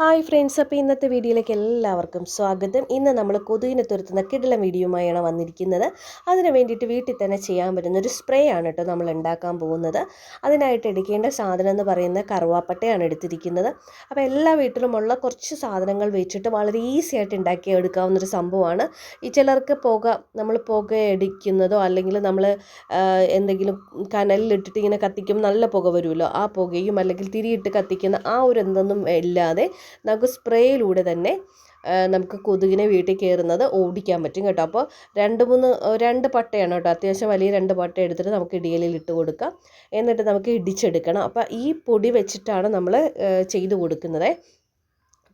Hi friends അപ്പോൾ ഇന്നത്തെ വീഡിയോയിലേക്ക് എല്ലാവർക്കും സ്വാഗതം. ഇന്ന് നമ്മൾ കൊതുകിനെ തുരത്തുന്ന കിടലം വീഡിയോയുമായാണ് വന്നിരിക്കുന്നത്. അതിന് വേണ്ടിയിട്ട് വീട്ടിൽ തന്നെ ചെയ്യാൻ പറ്റുന്ന ഒരു സ്പ്രേ ആണ് കേട്ടോ നമ്മൾ ഉണ്ടാക്കാൻ പോകുന്നത്. അതിനായിട്ട് എടുക്കേണ്ട സാധനം എന്ന് പറയുന്ന കറുവാപ്പട്ടയാണ് എടുത്തിരിക്കുന്നത്. അപ്പോൾ എല്ലാ വീട്ടിലുമുള്ള കുറച്ച് സാധനങ്ങൾ വെച്ചിട്ട് വളരെ ഈസി ആയിട്ട് ഉണ്ടാക്കി എടുക്കാവുന്ന ഒരു സംഭവമാണ്. ഈ ചിലർക്ക് പുക നമ്മൾ പുക അടിക്കുന്നതോ അല്ലെങ്കിൽ നമ്മൾ എന്തെങ്കിലും കനലിലിട്ടിട്ട് ഇങ്ങനെ കത്തിക്കുമ്പോൾ നല്ല പുക വരുമല്ലോ. ആ പുകയും അല്ലെങ്കിൽ തിരിയിട്ട് കത്തിക്കുന്ന ആ ഒരു എന്തൊന്നും ഇല്ലാതെ നമുക്ക് സ്പ്രേയിലൂടെ തന്നെ നമുക്ക് കൊതുകിനെ വീട്ടിൽ കയറുന്നത് ഓടിക്കാൻ പറ്റും കേട്ടോ. അപ്പോൾ രണ്ട് മൂന്ന് രണ്ട് പട്ടയാണ് കേട്ടോ. അത്യാവശ്യം വലിയ രണ്ട് പട്ട എടുത്തിട്ട് നമുക്ക് ഇടിയലിൽ ഇട്ട് കൊടുക്കാം. എന്നിട്ട് നമുക്ക് ഇടിച്ചെടുക്കണം. അപ്പോൾ ഈ പൊടി വെച്ചിട്ടാണ് നമ്മൾ ചെയ്ത് കൊടുക്കുന്നത്.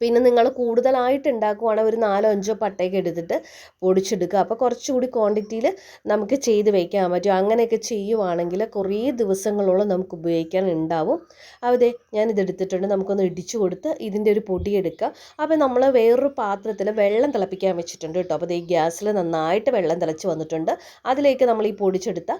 പിന്നെ നിങ്ങൾ കൂടുതലായിട്ട് ഉണ്ടാക്കുവാണെങ്കിൽ ഒരു നാലോ അഞ്ചോ പട്ടയൊക്കെ എടുത്തിട്ട് പൊടിച്ചെടുക്കുക. അപ്പോൾ കുറച്ചുകൂടി ക്വാണ്ടിറ്റിയിൽ നമുക്ക് ചെയ്ത് വയ്ക്കാൻ പറ്റും. അങ്ങനെയൊക്കെ ചെയ്യുവാണെങ്കിൽ കുറേ ദിവസങ്ങളോളം നമുക്ക് ഉപയോഗിക്കാൻ ഉണ്ടാവും. അതെ ഞാനിത് എടുത്തിട്ടുണ്ട്. നമുക്കൊന്ന് ഇടിച്ചു കൊടുത്ത് ഇതിന്റെ ഒരു പൊടി എടുക്കുക അപ്പോൾ നമ്മൾ വേറൊരു പാത്രത്തിൽ വെള്ളം തിളപ്പിക്കാൻ വെച്ചിട്ടുണ്ട് കേട്ടോ. അപ്പോൾ ഈ ഗ്യാസിൽ നന്നായിട്ട് വെള്ളം തിളച്ച് വന്നിട്ടുണ്ട്. അതിലേക്ക് നമ്മൾ ഈ പൊടിച്ചെടുത്ത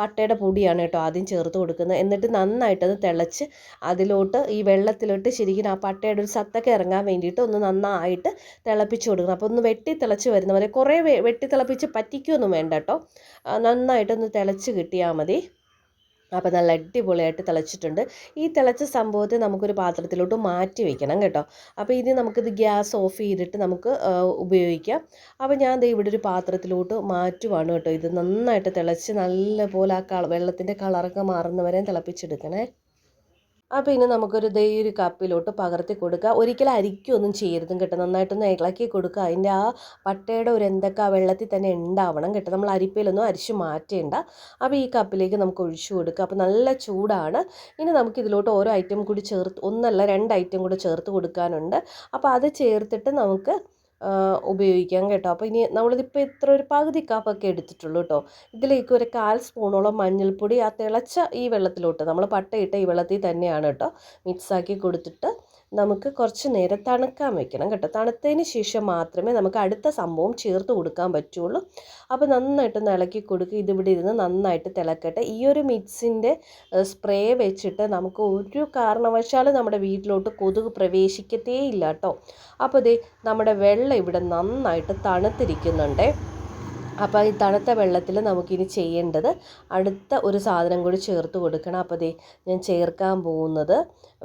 പട്ടയുടെ പൊടിയാണ് കേട്ടോ ആദ്യം ചേർത്ത് കൊടുക്കുന്നത്. എന്നിട്ട് നന്നായിട്ടത് തിളച്ച് അതിലോട്ട് ഈ വെള്ളത്തിലോട്ട് ശരിക്കും ആ പട്ടയുടെ ഒരു സത്തൊക്കെ ഇറങ്ങാൻ വേണ്ടിയിട്ട് ഒന്ന് നന്നായിട്ട് തിളപ്പിച്ച് കൊടുക്കണം. അപ്പോൾ ഒന്ന് വെട്ടി തിളച്ച് വരുന്ന പോലെ കുറേ വെട്ടി തിളപ്പിച്ച് പറ്റിക്കൊന്നും വേണ്ട കേട്ടോ. നന്നായിട്ടൊന്ന് തിളച്ച് കിട്ടിയാൽ മതി. അപ്പോൾ നല്ല അടിപൊളിയായിട്ട് തിളച്ചിട്ടുണ്ട്. ഈ തിളച്ച സംഭവത്തെ നമുക്കൊരു പാത്രത്തിലോട്ട് മാറ്റി വെക്കണം കേട്ടോ. അപ്പോൾ ഇനി നമുക്കിത് ഗ്യാസ് ഓഫ് ചെയ്തിട്ട് നമുക്ക് ഉപയോഗിക്കാം. അപ്പോൾ ഞാൻ ദേ ഇവിടെ ഒരു പാത്രത്തിലോട്ട് മാറ്റുവാണ് കേട്ടോ. ഇത് നന്നായിട്ട് തിളച്ച് നല്ല പോലെ ആ കള വെള്ളത്തിന്റെ കളറൊക്കെ മാറുന്നവരെ തിളപ്പിച്ചെടുക്കണേ. അപ്പോൾ ഇനി നമുക്കൊരു ദേ ഒരു കപ്പിലോട്ട് പകർത്തി കൊടുക്കുക. ഒരിക്കലും അരിക്കൊന്നും ചെയ്യരുതും കേട്ടോ. നന്നായിട്ടൊന്ന് ഇളക്കി കൊടുക്കുക. അതിന്റെ ആ പട്ടയുടെ ഒരു എന്തൊക്കെ ആ വെള്ളത്തിൽ തന്നെ ഉണ്ടാവണം കേട്ടോ. നമ്മൾ അരിപ്പയിലൊന്നും അരിച്ച് മാറ്റേണ്ട. അപ്പോൾ ഈ കപ്പിലേക്ക് നമുക്ക് ഒഴിച്ചു കൊടുക്കുക. അപ്പോൾ നല്ല ചൂടാണ്. ഇനി നമുക്ക് ഇതിലോട്ട് ഓരോ ഐറ്റം കൂടി ചേർത്ത് ഒന്നല്ല രണ്ട് ഐറ്റം കൂടി ചേർത്ത് കൊടുക്കാനുണ്ട്. അപ്പോൾ അത് ചേർത്തിട്ട് നമുക്ക് ഉപയോഗിക്കാം കേട്ടോ. അപ്പോൾ ഇനി നമ്മളിതിപ്പോൾ ഇത്ര ഒരു പകുതി കപ്പൊക്കെ എടുത്തിട്ടുള്ളൂ കേട്ടോ. ഇതിലേക്ക് ഒരു കാൽ സ്പൂണോളം മഞ്ഞൾപ്പൊടി ആ തിളച്ച ഈ വെള്ളത്തിലോട്ട് നമ്മൾ പട്ടയിട്ട ഈ വെള്ളത്തിൽ തന്നെയാണ് കേട്ടോ മിക്സാക്കി കൊടുത്തിട്ട് നമുക്ക് കുറച്ച് നേരം തണുക്കാൻ വെക്കണം കേട്ടോ. തണുത്തതിന് ശേഷം മാത്രമേ നമുക്ക് അടുത്ത സംഭവം ചേർത്ത് കൊടുക്കാൻ പറ്റുള്ളൂ. അപ്പോൾ നന്നായിട്ട് ഇളക്കി കൊടുക്കുക. ഇതിവിടെ ഇരുന്ന് നന്നായിട്ട് തിളക്കട്ടെ. ഈ ഒരു മിക്സിന്റെ സ്പ്രേ വെച്ചിട്ട് നമുക്ക് ഒരു കാരണവശാലും നമ്മുടെ വീട്ടിലോട്ട് കൊതുക് പ്രവേശിക്കത്തേ ഇല്ല കേട്ടോ. അപ്പോൾ ഇതേ നമ്മുടെ വെള്ളം ഇവിടെ നന്നായിട്ട് തണുത്തിരിക്കുന്നുണ്ടേ. അപ്പോൾ ഈ തണുത്ത വെള്ളത്തിൽ നമുക്കിനി ചെയ്യേണ്ടത് അടുത്ത ഒരു സാധനം കൂടി ചേർത്ത് കൊടുക്കണം. അപ്പോൾ ദേ ഞാൻ ചേർക്കാൻ പോകുന്നത്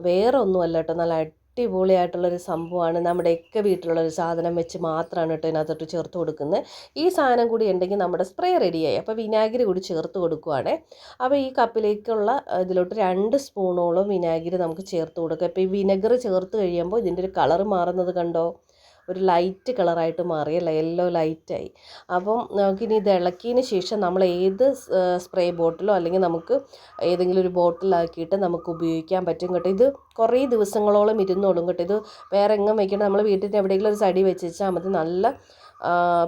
വേറെ ഒന്നുമല്ല കേട്ടോ. നല്ല അടിപൊളിയായിട്ടുള്ളൊരു സംഭവമാണ്. നമ്മുടെയൊക്കെ വീട്ടിലുള്ളൊരു സാധനം വെച്ച് മാത്രമാണ് കേട്ടോ ഇതിനകത്തോട്ട് ചേർത്ത് കൊടുക്കുന്നത്. ഈ സാധനം കൂടി ഉണ്ടെങ്കിൽ നമ്മുടെ സ്പ്രേ റെഡിയായി അപ്പോൾ വിനാഗിരി കൂടി ചേർത്ത് കൊടുക്കുവാണേ. അപ്പോൾ ഈ കപ്പിലേക്കുള്ള ഇതിലോട്ട് രണ്ട് സ്പൂണോളം വിനാഗിരി നമുക്ക് ചേർത്ത് കൊടുക്കുക ഇപ്പോൾ ഈ വിനെഗർ ചേർത്ത് കഴിയുമ്പോൾ ഇതിന്റെ ഒരു കളർ മാറുന്നത് കണ്ടോ? ഒരു ലൈറ്റ് കളറായിട്ട് മാറി അല്ല യെല്ലോ ലൈറ്റായി. അപ്പം നമുക്കിനി ഇത് ഇളക്കിയതിന് ശേഷം നമ്മൾ ഏത് സ്പ്രേ ബോട്ടിലോ അല്ലെങ്കിൽ നമുക്ക് ഏതെങ്കിലും ഒരു ബോട്ടിലാക്കിയിട്ട് നമുക്ക് ഉപയോഗിക്കാൻ പറ്റും കേട്ടോ. ഇത് കുറേ ദിവസങ്ങളോളം ഇരുന്നോളും കേട്ടോ. ഇത് വേറെ എങ്ങും വയ്ക്കണം നമ്മൾ വീട്ടിന്റെ എവിടെയെങ്കിലും ഒരു സൈഡിൽ വെച്ചാൽ മതി. നല്ല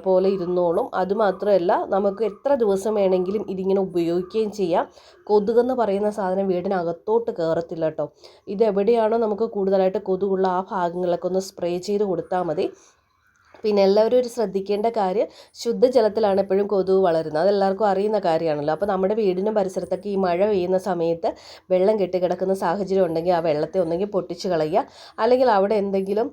പോലെ ഇരുന്നോളും. അതുമാത്രമല്ല നമുക്ക് എത്ര ദിവസം വേണമെങ്കിലും ഇതിങ്ങനെ ഉപയോഗിക്കുകയും ചെയ്യാം. കൊതുകെന്ന് പറയുന്ന സാധനം വീടിനകത്തോട്ട് കയറത്തില്ല കേട്ടോ. ഇതെവിടെയാണോ നമുക്ക് കൂടുതലായിട്ട് കൊതുകുള്ള ആ ഭാഗങ്ങളിലൊക്കെ ഒന്ന് സ്പ്രേ ചെയ്ത് കൊടുത്താൽ മതി. പിന്നെ എല്ലാവരും ഒരു ശ്രദ്ധിക്കേണ്ട കാര്യം ശുദ്ധജലത്തിലാണ് എപ്പോഴും കൊതുക് വളരുന്നത്. അതെല്ലാവർക്കും അറിയുന്ന കാര്യമാണല്ലോ. അപ്പോൾ നമ്മുടെ വീടിനും പരിസരത്തൊക്കെ ഈ മഴ പെയ്യുന്ന സമയത്ത് വെള്ളം കെട്ടിക്കിടക്കുന്ന സാഹചര്യം ഉണ്ടെങ്കിൽ ആ വെള്ളത്തെ ഒന്നെങ്കിൽ പൊട്ടിച്ച് കളയുക. അല്ലെങ്കിൽ അവിടെ എന്തെങ്കിലും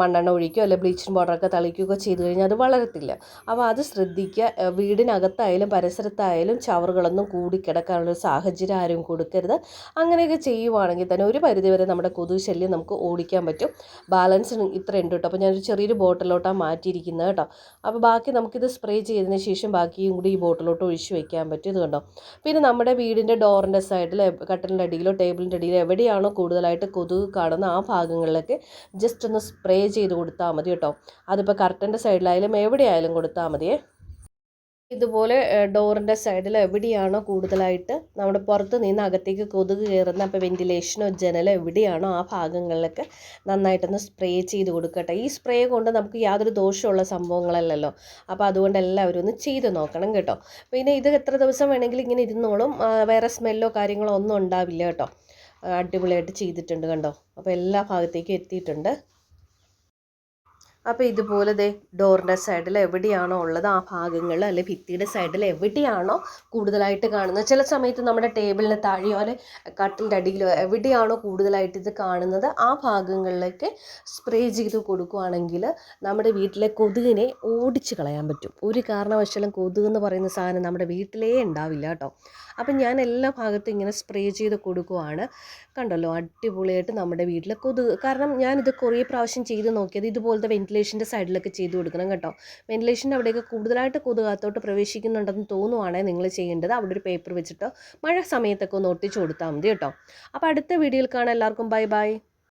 മണ്ണെണ്ണ ഒഴിക്കുകയോ അല്ലെങ്കിൽ ബ്ലീച്ചിങ് പൗഡറൊക്കെ തളിക്കുകയോ ചെയ്തു കഴിഞ്ഞാൽ അത് വളരത്തില്ല. അപ്പോൾ അത് ശ്രദ്ധിക്കുക. വീടിനകത്തായാലും പരിസരത്തായാലും ചവറുകളൊന്നും കൂടിക്കിടക്കാനുള്ള സാഹചര്യം ആരും കൊടുക്കരുത്. അങ്ങനെയൊക്കെ ചെയ്യുവാണെങ്കിൽ തന്നെ ഒരു പരിധിവരെ നമ്മുടെ കൊതുക് ശല്യം നമുക്ക് ഓടിക്കാൻ പറ്റും. ബാലൻസ് ഇത്ര ഉണ്ട് കേട്ടോ. അപ്പോൾ ഞാനൊരു ചെറിയൊരു ബോട്ടിലോട്ടാണ് മാറ്റിയിരിക്കുന്നത് കേട്ടോ. അപ്പോൾ ബാക്കി നമുക്കിത് സ്പ്രേ ചെയ്തതിന് ശേഷം ബാക്കിയും കൂടി ഈ ബോട്ടിലോട്ട് ഒഴിച്ച് വെക്കാൻ പറ്റും ഇത് കണ്ടോ. പിന്നെ നമ്മുടെ വീടിന്റെ ഡോറിന്റെ സൈഡിൽ കട്ടലിന്റെ അടിയിലോ ടേബിളിന്റെ അടിയിലോ എവിടെയാണോ കൂടുതലായിട്ട് കൊതുക് കാണുന്ന ആ ഭാഗങ്ങളിലൊക്കെ ജസ്റ്റ് ഒന്ന് സ്പ്രേ ചെയ്ത് കൊടുത്താൽ മതി കേട്ടോ. അതിപ്പോൾ കർട്ടന്റെ സൈഡിലായാലും എവിടെയായാലും കൊടുത്താൽ മതിയേ. ഇതുപോലെ ഡോറിന്റെ സൈഡിൽ എവിടെയാണോ കൂടുതലായിട്ട് നമ്മുടെ പുറത്ത് നിന്ന് അകത്തേക്ക് കൊതുക് കയറുന്ന അപ്പോൾ വെന്റിലേഷനോ ജനലോ എവിടെയാണോ ആ ഭാഗങ്ങളിലൊക്കെ നന്നായിട്ടൊന്ന് സ്പ്രേ ചെയ്ത് കൊടുക്കട്ടെ. ഈ സ്പ്രേ കൊണ്ട് നമുക്ക് യാതൊരു ദോഷമുള്ള സംഭവങ്ങളല്ലല്ലോ. അപ്പോൾ അതുകൊണ്ട് എല്ലാവരും ഒന്ന് ചെയ്ത് നോക്കണം കേട്ടോ. പിന്നെ ഇത് എത്ര ദിവസം വേണമെങ്കിലും ഇങ്ങനെ ഇരുന്നോളും. വേറെ സ്മെല്ലോ കാര്യങ്ങളോ ഒന്നും ഉണ്ടാവില്ല കേട്ടോ. അടിപൊളിയായിട്ട് ചെയ്തിട്ടുണ്ട് കണ്ടോ. അപ്പോൾ എല്ലാ ഭാഗത്തേക്കും എത്തിയിട്ടുണ്ട്. അപ്പോൾ ഇതുപോലെ ദേ ഡോറിന്റെ സൈഡിൽ എവിടെയാണോ ഉള്ളത് ആ ഭാഗങ്ങൾ അല്ലെ ഭിത്തിയുടെ സൈഡിൽ എവിടെയാണോ കൂടുതലായിട്ട് കാണുന്നത്. ചില സമയത്ത് നമ്മുടെ ടേബിളിന് താഴെയോ അല്ലെ കട്ടിന്റെ അടിയിലോ എവിടെയാണോ കൂടുതലായിട്ട് ഇത് കാണുന്നത് ആ ഭാഗങ്ങളിലേക്ക് സ്പ്രേ ചെയ്ത് കൊടുക്കുകയാണെങ്കിൽ നമ്മുടെ വീട്ടിലെ കൊതുകിനെ ഓടിച്ച് കളയാൻ പറ്റും. ഒരു കാരണവശാലും കൊതുക് എന്ന് പറയുന്ന സാധനം നമ്മുടെ വീട്ടിലേ ഉണ്ടാവില്ല കേട്ടോ. അപ്പം ഞാൻ എല്ലാ ഭാഗത്തും ഇങ്ങനെ സ്പ്രേ ചെയ്ത് കൊടുക്കുവാണ്. കണ്ടല്ലോ അടിപൊളിയായിട്ട് നമ്മുടെ വീട്ടിലെ കൊതുക്. കാരണം ഞാനിത് കുറേ പ്രാവശ്യം ചെയ്ത് നോക്കിയത് ഇതുപോലത്തെ വെന്റിലേഷന്റെ സൈഡിലൊക്കെ ചെയ്ത് കൊടുക്കണം കേട്ടോ. വെന്റിലേഷന്റെ അവിടെയൊക്കെ കൂടുതലായിട്ട് കൊതുക് അകത്തോട്ട് പ്രവേശിക്കുന്നുണ്ടെന്ന് തോന്നുവാണെങ്കിൽ നിങ്ങൾ ചെയ്യേണ്ടത്. അവിടെ ഒരു പേപ്പർ വെച്ചിട്ടോ മഴ സമയത്തൊക്കെ ഒന്ന് ഒട്ടിച്ചു കൊടുത്താൽ മതി കേട്ടോ. അപ്പോൾ അടുത്ത വീഡിയോയിൽ കാണാം. എല്ലാവർക്കും ബൈ ബൈ.